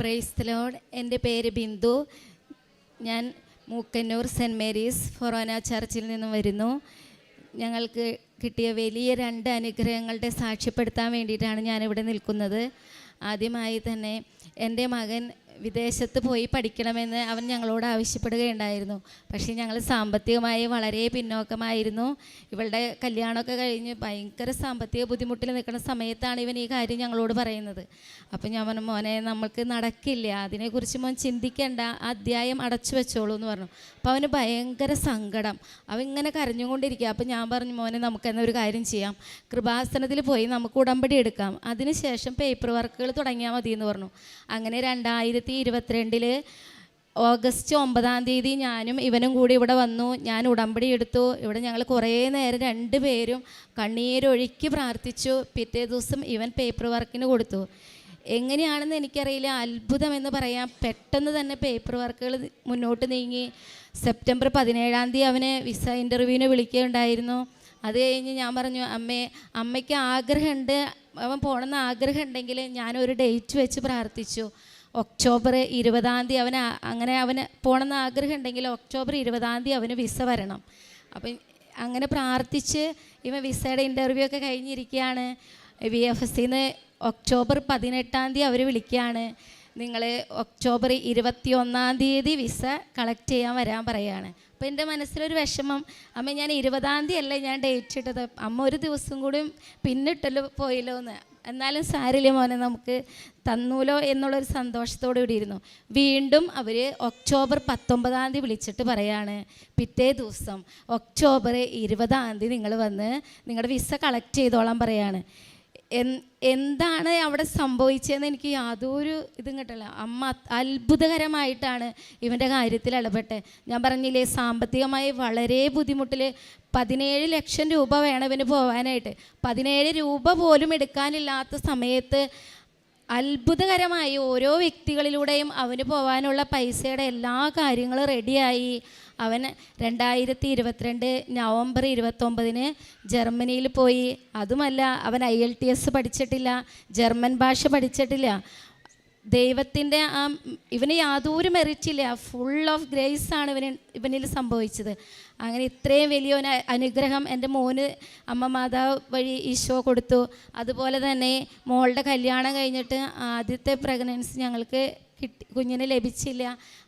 Price load എന്റെ പേര് ബിന്ദു. ഞാൻ മൂക്കന്നൂർ സെന്റ് മേരീസ് ഫൊറോന ചർച്ചിൽ നിന്നും വരുന്നു. ഞങ്ങൾക്ക് കിട്ടിയ വലിയ രണ്ട് അനുഗ്രഹങ്ങളുടെ സാക്ഷ്യപ്പെടുത്താൻ വേണ്ടിയിട്ടാണ് ഞാനിവിടെ നിൽക്കുന്നത്. ആദ്യമായി തന്നെ എന്റെ മകൻ വിദേശത്ത് പോയി പഠിക്കണമെന്ന് അവൻ ഞങ്ങളോട് ആവശ്യപ്പെടുകയുണ്ടായിരുന്നു. പക്ഷേ ഞങ്ങൾ സാമ്പത്തികമായി വളരെ പിന്നോക്കമായിരുന്നു. ഇവളുടെ കല്യാണമൊക്കെ കഴിഞ്ഞ് ഭയങ്കര സാമ്പത്തിക ബുദ്ധിമുട്ടിൽ നിൽക്കുന്ന സമയത്താണ് ഇവൻ ഈ കാര്യം ഞങ്ങളോട് പറയുന്നത്. അപ്പം ഞാൻ പറഞ്ഞു മോനെ നമ്മൾക്ക് നടക്കില്ല. അതിനെക്കുറിച്ച് മോൻ ചിന്തിക്കേണ്ട. അധ്യായം അടച്ചു വെച്ചോളൂ എന്ന് പറഞ്ഞു. അപ്പോൾ അവന് ഭയങ്കര സങ്കടം. അവൻ ഇങ്ങനെ കരഞ്ഞുകൊണ്ടിരിക്കുക. അപ്പം ഞാൻ പറഞ്ഞു മോനെ നമുക്ക് ഒരു കാര്യം ചെയ്യാം. കൃപാസനത്തിൽ പോയി നമുക്ക് ഉടമ്പടി എടുക്കാം. അതിനുശേഷം പേപ്പർ വർക്കുകൾ തുടങ്ങിയാൽ മതി എന്ന് പറഞ്ഞു. അങ്ങനെ രണ്ടായിരത്തി ഇരുപത്തിരണ്ടിൽ ഓഗസ്റ്റ് ഒമ്പതാം തീയതി ഞാനും ഇവനും കൂടി ഇവിടെ വന്നു. ഞാൻ ഉടമ്പടി എടുത്തു. ഇവിടെ ഞങ്ങൾ കുറേ നേരം രണ്ട് പേരും കണ്ണീരൊഴുക്കി പ്രാർത്ഥിച്ചു. പിറ്റേ ദിവസം ഇവൻ പേപ്പർ വർക്കിന് കൊടുത്തു. എങ്ങനെയാണെന്ന് എനിക്കറിയില്ല. അത്ഭുതം എന്ന് പറയാം. പെട്ടെന്ന് തന്നെ പേപ്പർ വർക്കുകൾ മുന്നോട്ട് നീങ്ങി. സെപ്റ്റംബർ പതിനേഴാം തീയതി അവനെ വിസ ഇന്റർവ്യൂവിന് വിളിക്കുകയുണ്ടായിരുന്നു. അത് കഴിഞ്ഞ് ഞാൻ പറഞ്ഞു അമ്മേ അമ്മയ്ക്ക് ആഗ്രഹമുണ്ട്. അവൻ പോകണമെന്ന് ആഗ്രഹമുണ്ടെങ്കിൽ ഞാനൊരു ഡേറ്റ് വെച്ച് പ്രാർത്ഥിച്ചു. ഒക്ടോബർ ഇരുപതാം തീയതി അവന് അങ്ങനെ അവന് പോകണമെന്ന് ആഗ്രഹം ഉണ്ടെങ്കിൽ ഒക്ടോബർ ഇരുപതാം തീയതി അവന് വിസ വരണം. അപ്പം അങ്ങനെ പ്രാർത്ഥിച്ച് ഇവൻ വിസയുടെ ഇന്റർവ്യൂ ഒക്കെ കഴിഞ്ഞിരിക്കുകയാണ്. വി എഫ് എസ് സിന്ന് ഒക്ടോബർ പതിനെട്ടാം തീയതി അവർ വിളിക്കുകയാണ്. നിങ്ങൾ ഒക്ടോബർ ഇരുപത്തി ഒന്നാം തീയതി വിസ കളക്ട് ചെയ്യാൻ വരാൻ പറയുകയാണ്. അപ്പോൾ എന്റെ മനസ്സിലൊരു വിഷമം അമ്മ ഞാൻ ഇരുപതാം തീയതി അല്ലേ ഞാൻ ഡേറ്റ് ഇട്ടത്? അമ്മ ഒരു ദിവസം കൂടിയും പിന്നിട്ടല്ലോ പോയല്ലോ എന്ന്. എന്നാലും സാരില്ല മോനെ നമുക്ക് തന്നൂലോ എന്നുള്ളൊരു സന്തോഷത്തോടു കൂടി ഇരുന്നു. വീണ്ടും അവർ ഒക്ടോബർ പത്തൊമ്പതാം തീയതി വിളിച്ചിട്ട് പറയാണ് പിറ്റേ ദിവസം ഒക്ടോബർ ഇരുപതാം തീയതി നിങ്ങൾ വന്ന് നിങ്ങളുടെ വിസ കളക്ട് ചെയ്തോളാൻ പറയാണ്. എന്താണ് അവിടെ സംഭവിച്ചതെന്ന് എനിക്ക് യാതൊരു ഇതും കിട്ടില്ല അമ്മ അത് അത്ഭുതകരമായിട്ടാണ് ഇവന്റെ കാര്യത്തിൽ ഇടപെട്ടെ. ഞാൻ പറഞ്ഞില്ലേ സാമ്പത്തികമായി വളരെ ബുദ്ധിമുട്ടിൽ പതിനേഴ് ലക്ഷം രൂപ വേണം ഇവന് പോകാനായിട്ട് പതിനേഴ് രൂപ പോലും എടുക്കാനില്ലാത്ത സമയത്ത് അത്ഭുതകരമായി ഓരോ വ്യക്തികളിലൂടെയും അവന് പോകാനുള്ള പൈസയുടെ എല്ലാ കാര്യങ്ങളും റെഡിയായി അവൻ രണ്ടായിരത്തി ഇരുപത്തിരണ്ട് നവംബർ ഇരുപത്തൊമ്പതിന് ജർമ്മനിയിൽ പോയി. അതുമല്ല അവൻ ഐ എൽ ടി എസ് പഠിച്ചിട്ടില്ല ജർമ്മൻ ഭാഷ പഠിച്ചിട്ടില്ല. ദൈവത്തിന്റെ ആ ഇവന് യാതൊരു മെറിറ്റില്ല. ഫുൾ ഓഫ് ഗ്രേസ് ആണ് ഇവന് ഇവനിൽ സംഭവിച്ചത്. അങ്ങനെ ഇത്രയും വലിയൊരു അ- അനുഗ്രഹം എന്റെ മോന് അമ്മ മാതാവ് വഴി ഈശോ കൊടുത്തു. അതുപോലെ തന്നെ മോളുടെ കല്യാണം കഴിഞ്ഞിട്ട് ആദ്യത്തെ പ്രഗ്നൻസി ഞങ്ങൾക്ക് കിട്ടി കുഞ്ഞിന് ലഭിച്ചില്ല.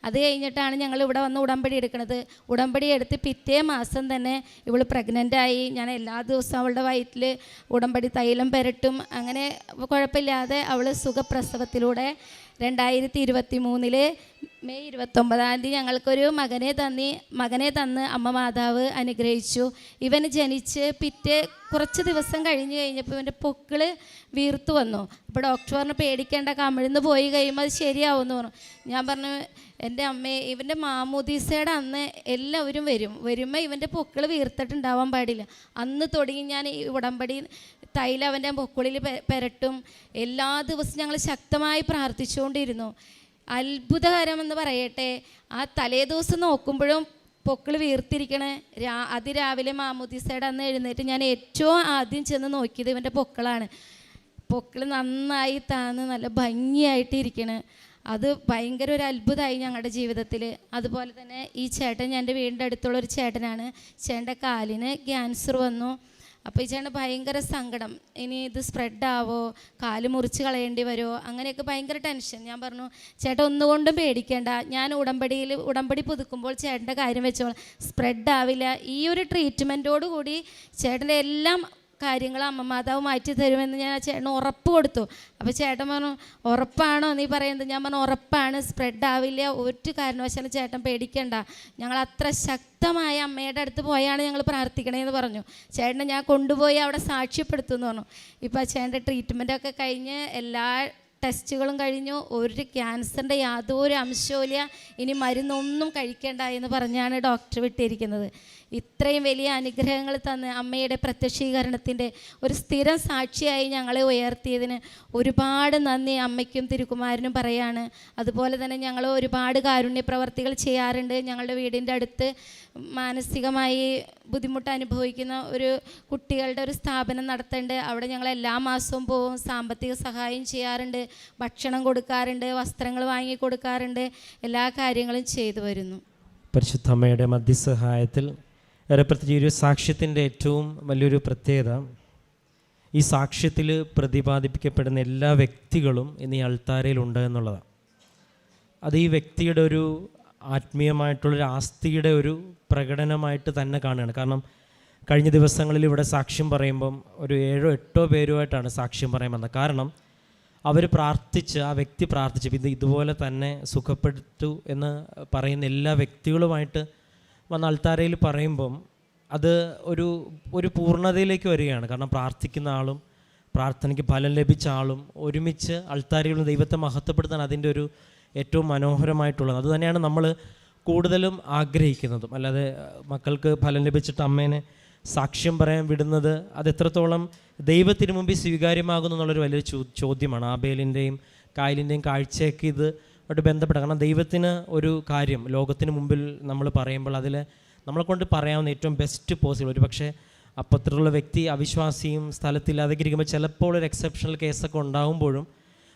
അത് കഴിഞ്ഞിട്ടാണ് ഞങ്ങൾ ഇവിടെ വന്ന് ഉടമ്പടി എടുക്കുന്നത്. ഉടമ്പടി എടുത്ത് പിറ്റേ മാസം തന്നെ ഇവൾ പ്രഗ്നന്റായി ഞാൻ എല്ലാ ദിവസവും അവളുടെ വയറ്റിൽ ഉടമ്പടി തൈലം പെരട്ടും. അങ്ങനെ കുഴപ്പമില്ലാതെ അവൾ സുഖപ്രസവത്തിലൂടെ രണ്ടായിരത്തി ഇരുപത്തി മൂന്നിൽ മെയ് ഇരുപത്തൊമ്പതാം തീയതി ഞങ്ങൾക്കൊരു മകനെ തന്നി മകനെ തന്ന് അമ്മ മാതാവ് അനുഗ്രഹിച്ചു. ഇവന് ജനിച്ച് പിറ്റേ കുറച്ച് ദിവസം കഴിഞ്ഞ് കഴിഞ്ഞപ്പോൾ ഇവന്റെ പൊക്കിൾ വീർത്തു വന്നു. അപ്പോൾ ഡോക്ടർ പേടിക്കേണ്ട കമിഴ്ന്ന് പോയി കഴിയുമ്പോൾ അത് ശരിയാവുമെന്ന് പറഞ്ഞു. ഞാൻ പറഞ്ഞു എന്റെ അമ്മയെ ഇവന്റെ മാമൂദീസയുടെ അന്ന് എല്ലാവരും വരും. വരുമ്പോൾ ഇവന്റെ പൊക്കിൾ വീർത്തിട്ടുണ്ടാവാൻ പാടില്ല. അന്ന് തുടങ്ങി ഞാൻ ഈ ഉടമ്പടി തൈലം അവന്റെ പൊക്കിളിൽ പെരട്ടും. എല്ലാ ദിവസവും ഞങ്ങൾ ശക്തമായി പ്രാർത്ഥിച്ചുകൊണ്ടിരുന്നു. അത്ഭുതകരമെന്ന് പറയട്ടെ. ആ തലേ ദിവസം നോക്കുമ്പോഴും പൊക്കിൾ വീർത്തിരിക്കണേ. രാ അതിരാവിലെ മാമുദിസയുടെ അന്ന് എഴുന്നേറ്റ് ഞാൻ ഏറ്റവും ആദ്യം ചെന്ന് നോക്കിയത് ഇവന്റെ പൊക്കളാണ്. പൊക്കിൾ നന്നായി താന്ന് നല്ല ഭംഗിയായിട്ട് ഇരിക്കണ്. അത് ഭയങ്കര ഒരു അത്ഭുതമായി ഞങ്ങളുടെ ജീവിതത്തിൽ അതുപോലെ തന്നെ ഈ ചേട്ടൻ എന്റെ വീടിന്റെ അടുത്തുള്ള ഒരു ചേട്ടനാണ്. ചേട്ടന്റെ കാലിന് ക്യാൻസർ വന്നു. അപ്പോൾ ചേട്ടന് ഭയങ്കര സങ്കടം. ഇനി ഇത് സ്പ്രെഡ് ആവോ? കാൽ മുറിച്ച് കളയേണ്ടി വരുമോ അങ്ങനെയൊക്കെ ഭയങ്കര ടെൻഷൻ ഞാൻ പറഞ്ഞു ചേട്ടൻ ഒന്നുകൊണ്ടും പേടിക്കേണ്ട. ഞാൻ ഉടമ്പടിയിൽ ഉടമ്പടി പുതുക്കുമ്പോൾ ചേട്ടന്റെ കാര്യം വെച്ചോളാം. സ്പ്രെഡ് ആവില്ല. ഈ ഒരു ട്രീറ്റ്മെന്റോടുകൂടി ചേട്ടന്റെ എല്ലാം കാര്യങ്ങൾ അമ്മ മാതാവ് മാറ്റി തരുമെന്ന് ഞാൻ ആ ചേട്ടന് ഉറപ്പ് കൊടുത്തു. അപ്പോൾ ചേട്ടൻ പറഞ്ഞു ഉറപ്പാണോ നീ പറയുന്നത്? ഞാൻ പറഞ്ഞു ഉറപ്പാണ് സ്പ്രെഡ് ആവില്ല ഒരു കാരണവശാലും ചേട്ടൻ പേടിക്കണ്ട. ഞങ്ങൾ അത്ര ശക്തമായ അമ്മയുടെ അടുത്ത് പോയാണ് ഞങ്ങൾ പ്രാർത്ഥിക്കണേന്ന് പറഞ്ഞു. ചേട്ടനെ ഞാൻ കൊണ്ടുപോയി അവിടെ സാക്ഷ്യപ്പെടുത്തുമെന്ന് പറഞ്ഞു. ഇപ്പോൾ ആ ചേട്ടന്റെ ട്രീറ്റ്മെന്റൊക്കെ കഴിഞ്ഞ് എല്ലാ ടെസ്റ്റുകളും കഴിഞ്ഞു. ഒരു ക്യാൻസറിന്റെ യാതൊരു അംശവുമില്ല. ഇനി മരുന്നൊന്നും കഴിക്കേണ്ട എന്ന് പറഞ്ഞാണ് ഡോക്ടർ വിട്ടിരിക്കുന്നത്. ഇത്രയും വലിയ അനുഗ്രഹങ്ങൾ തന്ന് അമ്മയുടെ പ്രത്യക്ഷീകരണത്തിന്റെ ഒരു സ്ഥിരം സാക്ഷിയായി ഞങ്ങളെ ഉയർത്തിയതിന് ഒരുപാട് നന്ദി അമ്മയ്ക്കും തിരുക്കുമാരനും പറയാണ്. അതുപോലെ തന്നെ ഞങ്ങൾ ഒരുപാട് കാരുണ്യ പ്രവർത്തികൾ ചെയ്യാറുണ്ട്. ഞങ്ങളുടെ വീടിന്റെ അടുത്ത് മാനസികമായി ബുദ്ധിമുട്ട് അനുഭവിക്കുന്ന ഒരു കുട്ടികളുടെ ഒരു സ്ഥാപനം നടത്തേണ്ടത് അവിടെ ഞങ്ങൾ എല്ലാ മാസവും പോവും സാമ്പത്തിക സഹായം ചെയ്യാറുണ്ട്. ഭക്ഷണം കൊടുക്കാറുണ്ട് വസ്ത്രങ്ങൾ വാങ്ങി കൊടുക്കാറുണ്ട് എല്ലാ കാര്യങ്ങളും ചെയ്തു വരുന്നു. പരിശുദ്ധമ്മയുടെ മധ്യസഹായത്തിൽ ഏറെ ഒരു സാക്ഷ്യത്തിന്റെ ഏറ്റവും വലിയൊരു പ്രത്യേകത ഈ സാക്ഷ്യത്തിൽ പ്രതിപാദിപ്പിക്കപ്പെടുന്ന എല്ലാ വ്യക്തികളും ഇന്ന് ഈ അൾത്താരയിലുണ്ട് എന്നുള്ളതാണ്. അത് ഈ വ്യക്തിയുടെ ഒരു ആത്മീയമായിട്ടുള്ളൊരു ആസ്തിയുടെ ഒരു പ്രകടനമായിട്ട് തന്നെ കാണുകയാണ്. കാരണം കഴിഞ്ഞ ദിവസങ്ങളിൽ ഇവിടെ സാക്ഷ്യം പറയുമ്പം ഒരു ഏഴോ എട്ടോ പേരുമായിട്ടാണ് സാക്ഷ്യം പറയാൻ കാരണം അവർ പ്രാർത്ഥിച്ച് ആ വ്യക്തി പ്രാർത്ഥിച്ച് ഇത് ഇതുപോലെ തന്നെ സുഖപ്പെട്ടു എന്ന് പറയുന്ന എല്ലാ വ്യക്തികളുമായിട്ട് വന്ന അൾത്താരയിൽ പറയുമ്പം അത് ഒരു ഒരു പൂർണതയിലേക്ക് വരികയാണ്. കാരണം പ്രാർത്ഥിക്കുന്ന ആളും പ്രാർത്ഥനയ്ക്ക് ഫലം ലഭിച്ച ആളും ഒരുമിച്ച് അൾത്താരയിൽ ദൈവത്തെ മഹത്വപ്പെടുത്താൻ അതിന്റെ ഒരു ഏറ്റവും മനോഹരമായിട്ടുള്ളത്. അതുതന്നെയാണ് നമ്മൾ കൂടുതലും ആഗ്രഹിക്കുന്നതും. അല്ലാതെ മക്കൾക്ക് ഫലം ലഭിച്ചിട്ട് അമ്മേനെ സാക്ഷ്യം പറയാൻ വിടുന്നത് അത് എത്രത്തോളം ദൈവത്തിന് മുമ്പിൽ സ്വീകാര്യമാകുന്നു എന്നുള്ളൊരു വലിയൊരു ചോ ചോദ്യമാണ്. ആബേലിന്റെയും കായലിന്റെയും കാഴ്ചയൊക്കെ ഇത് ആയിട്ട് ബന്ധപ്പെട്ട കാരണം ദൈവത്തിന് ഒരു കാര്യം ലോകത്തിന് മുമ്പിൽ നമ്മൾ പറയുമ്പോൾ അതിൽ നമ്മളെ കൊണ്ട് പറയാവുന്ന ഏറ്റവും ബെസ്റ്റ് പോസിബിൾ ഒരു പക്ഷേ അപ്പത്തിലുള്ള വ്യക്തി അവിശ്വാസിയും സ്ഥലത്തില്ലാതെ ഇരിക്കുമ്പോൾ ചിലപ്പോൾ ഒരു എക്സെപ്ഷണൽ കേസൊക്കെ ഉണ്ടാകുമ്പോഴും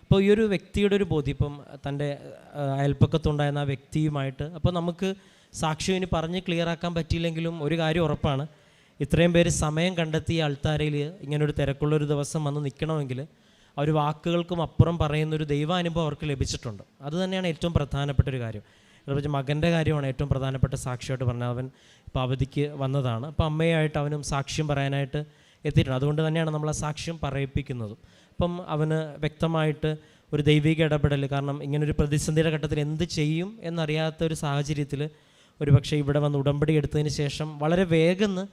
അപ്പോൾ ഈ ഒരു വ്യക്തിയുടെ ഒരു ബോധ്യം ഇപ്പം തന്റെ അയൽപ്പക്കത്തുണ്ടായിരുന്ന ആ വ്യക്തിയുമായിട്ട് അപ്പോൾ നമുക്ക് സാക്ഷ്യം ഇനി പറഞ്ഞ് ക്ലിയർ ആക്കാൻ പറ്റിയില്ലെങ്കിലും ഒരു കാര്യം ഉറപ്പാണ്. ഇത്രയും പേര് സമയം കണ്ടെത്തി അൾത്താരയിൽ ഇങ്ങനൊരു തിരക്കുള്ളൊരു ദിവസം വന്ന് നിൽക്കണമെങ്കിൽ ആ ഒരു വാക്കുകൾക്കും അപ്പുറം പറയുന്നൊരു ദൈവാനുഭവം അവർക്ക് ലഭിച്ചിട്ടുണ്ട്. അത് തന്നെയാണ് ഏറ്റവും പ്രധാനപ്പെട്ട ഒരു കാര്യം. പ്രത്യേകിച്ച് മകന്റെ കാര്യമാണ് ഏറ്റവും പ്രധാനപ്പെട്ട സാക്ഷിയായിട്ട് പറഞ്ഞത്. അവൻ ഇപ്പോൾ അവധിക്ക് വന്നതാണ്. അപ്പോൾ അമ്മയായിട്ട് അവനും സാക്ഷ്യം പറയാനായിട്ട് എത്തിയിട്ടുണ്ട്. അതുകൊണ്ട് തന്നെയാണ് നമ്മൾ ആ സാക്ഷ്യം പറയിപ്പിക്കുന്നതും. അപ്പം അവന് വ്യക്തമായിട്ട് ഒരു ദൈവിക ഇടപെടൽ കാരണം ഇങ്ങനൊരു പ്രതിസന്ധിയുടെ ഘട്ടത്തിൽ എന്ത് ചെയ്യും എന്നറിയാത്ത ഒരു സാഹചര്യത്തിൽ ഒരു പക്ഷേ ഇവിടെ വന്ന് ഉടമ്പടി എടുത്തതിന് ശേഷം വളരെ വേഗം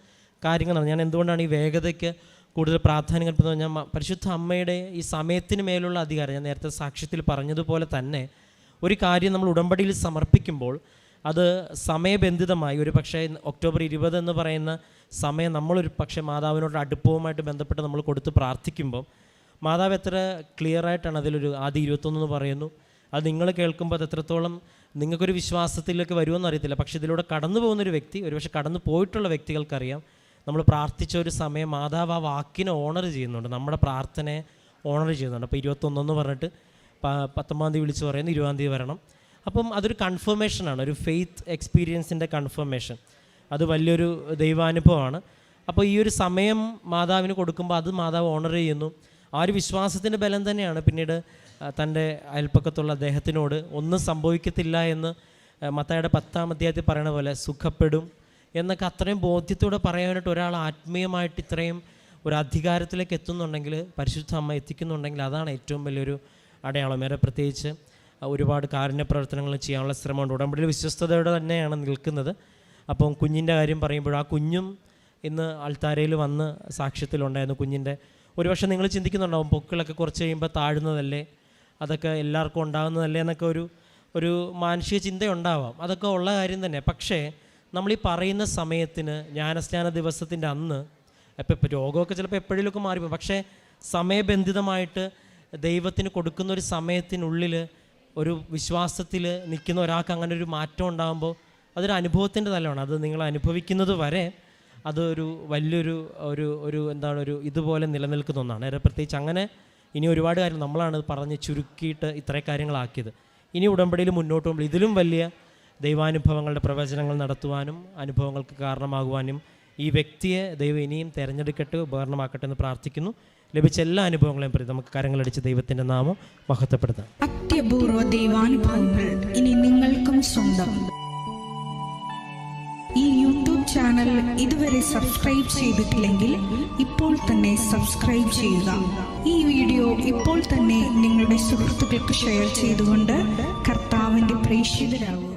കാര്യങ്ങൾ നടന്നു. ഞാൻ എന്തുകൊണ്ടാണ് ഈ വേഗതയ്ക്ക് കൂടുതൽ പ്രാധാന്യം കൽപ്പിക്കുന്നത് ഞാൻ പരിശുദ്ധ അമ്മയുടെ ഈ സമയത്തിന് മേലുള്ള അധികാരം ഞാൻ നേരത്തെ സാക്ഷ്യത്തിൽ പറഞ്ഞതുപോലെ തന്നെ ഒരു കാര്യം നമ്മൾ ഉടമ്പടിയിൽ സമർപ്പിക്കുമ്പോൾ അത് സമയബന്ധിതമായി ഒരു പക്ഷേ ഒക്ടോബർ ഇരുപത് എന്ന് പറയുന്ന സമയം നമ്മളൊരു പക്ഷേ മാതാവിനോട് അടുപ്പവുമായിട്ട് ബന്ധപ്പെട്ട് നമ്മൾ കൊടുത്ത് പ്രാർത്ഥിക്കുമ്പോൾ മാതാവ് എത്ര ക്ലിയർ ആയിട്ടാണ് അതിലൊരു ആദ്യം ഇരുപത്തൊന്ന് എന്ന് പറയുന്നു. അത് നിങ്ങൾ കേൾക്കുമ്പോൾ അത് എത്രത്തോളം നിങ്ങൾക്കൊരു വിശ്വാസത്തിലേക്ക് വരുമെന്ന് അറിയത്തില്ല. പക്ഷേ ഇതിലൂടെ കടന്നു പോകുന്നൊരു വ്യക്തി ഒരുപക്ഷെ കടന്നു പോയിട്ടുള്ള വ്യക്തികൾക്കറിയാം നമ്മൾ പ്രാർത്ഥിച്ച ഒരു സമയം മാതാവ് ആ വാക്കിനെ ഓണർ ചെയ്യുന്നുണ്ട്. നമ്മുടെ പ്രാർത്ഥനയെ ഓണർ ചെയ്യുന്നുണ്ട്. അപ്പോൾ ഇരുപത്തൊന്നെന്ന് പറഞ്ഞിട്ട് പത്തൊമ്പതാം തീയതി വിളിച്ച് പറയുന്നു ഇരുപതാം തീയതി വരണം. അപ്പം അതൊരു കൺഫർമേഷനാണ് ഒരു ഫെയ്ത്ത് എക്സ്പീരിയൻസിന്റെ കൺഫർമേഷൻ അത് വലിയൊരു ദൈവാനുഭവമാണ്. അപ്പോൾ ഈ ഒരു സമയം മാതാവിന് കൊടുക്കുമ്പോൾ അത് മാതാവ് ഓണർ ചെയ്യുന്നു. ആ ഒരു വിശ്വാസത്തിന്റെ ബലം തന്നെയാണ് പിന്നീട് തന്റെ അയൽപ്പക്കത്തുള്ള അദ്ദേഹത്തിനോട് ഒന്നും സംഭവിക്കത്തില്ല എന്ന് മത്തായുടെ പത്താം അധ്യായത്തിൽ പറയണ പോലെ സുഖപ്പെടും എന്നൊക്കെ അത്രയും ബോധ്യത്തോടെ പറയാനായിട്ട് ഒരാൾ ആത്മീയമായിട്ട് ഇത്രയും ഒരു അധികാരത്തിലേക്ക് എത്തുന്നുണ്ടെങ്കിൽ പരിശുദ്ധ അമ്മ എത്തിക്കുന്നുണ്ടെങ്കിൽ അതാണ് ഏറ്റവും വലിയൊരു അടയാളം. വേറെ പ്രത്യേകിച്ച് ഒരുപാട് കാരുണ്യ പ്രവർത്തനങ്ങൾ ചെയ്യാനുള്ള ശ്രമമുണ്ട്. ഉടമ്പടിയിൽ വിശ്വസ്തയോടെ തന്നെയാണ് നിൽക്കുന്നത്. അപ്പം കുഞ്ഞിന്റെ കാര്യം പറയുമ്പോൾ ആ കുഞ്ഞും ഇന്ന് അൾത്താരയിൽ വന്ന് സാക്ഷ്യത്തിലുണ്ടായിരുന്നു കുഞ്ഞിന്റെ. ഒരുപക്ഷെ നിങ്ങൾ ചിന്തിക്കുന്നുണ്ടാവും പൊക്കിളൊക്കെ കുറച്ച് കഴിയുമ്പോൾ താഴുന്നതല്ലേ? അതൊക്കെ എല്ലാവർക്കും ഉണ്ടാകുന്നതല്ലേ എന്നൊക്കെ ഒരു ഒരു മാനുഷിക ചിന്തയുണ്ടാവാം. അതൊക്കെ ഉള്ള കാര്യം തന്നെ. പക്ഷേ നമ്മൾ ഈ പറയുന്ന സമയത്തിന് ജ്ഞാനസ്നാന ദിവസത്തിന്റെ അന്ന് ഇപ്പം ഇപ്പം രോഗമൊക്കെ ചിലപ്പോൾ എപ്പോഴേലൊക്കെ മാറിപ്പോകും. പക്ഷേ സമയബന്ധിതമായിട്ട് ദൈവത്തിന് കൊടുക്കുന്ന ഒരു സമയത്തിനുള്ളിൽ ഒരു വിശ്വാസത്തിൽ നിൽക്കുന്ന ഒരാൾക്ക് അങ്ങനെ ഒരു മാറ്റം ഉണ്ടാകുമ്പോൾ അതൊരു അനുഭവത്തിന്റെ തലമാണ്. അത് നിങ്ങൾ അനുഭവിക്കുന്നത് വരെ അതൊരു വലിയൊരു ഒരു ഒരു എന്താണ് ഒരു ഇതുപോലെ നിലനിൽക്കുന്ന ഒന്നാണ്. ഏറെ പ്രത്യേകിച്ച് അങ്ങനെ ഇനി ഒരുപാട് കാര്യം നമ്മളാണ് പറഞ്ഞ് ചുരുക്കിയിട്ട് ഇത്രയും കാര്യങ്ങളാക്കിയത്. ഇനി ഉടമ്പടിയിൽ മുന്നോട്ട് പോകുമ്പോൾ ഇതിലും വലിയ ദൈവാനുഭവങ്ങളുടെ പ്രവചനങ്ങൾ നടത്തുവാനും അനുഭവങ്ങൾക്ക് കാരണമാകുവാനും ഈ വ്യക്തിയെ ദൈവം ഇനിയും തിരഞ്ഞെടുക്കട്ടെ ഉപകരണമാക്കട്ടെ എന്ന് പ്രാർത്ഥിക്കുന്നു. ലഭിച്ച എല്ലാ അനുഭവങ്ങളെയും പ്രതി നമുക്ക് കരങ്ങളടിച്ച് ദൈവത്തിന്റെ നാമം മഹത്വപ്പെടുത്താം. അത്യപൂർവ ദൈവാനുഭവങ്ങൾ ഇനി നിങ്ങൾക്കും സ്വന്തം. ഈ യൂട്യൂബ് ചാനൽ ഇതുവരെ സബ്സ്ക്രൈബ് ചെയ്തിട്ടില്ലെങ്കിൽ ഇപ്പോൾ തന്നെ സബ്സ്ക്രൈബ് ചെയ്യുക. ഈ വീഡിയോ ഇപ്പോൾ തന്നെ നിങ്ങളുടെ സുഹൃത്തുക്കൾക്ക് ഷെയർ ചെയ്തുകൊണ്ട് കർത്താവിന്റെ പ്രേക്ഷിതരാകുക.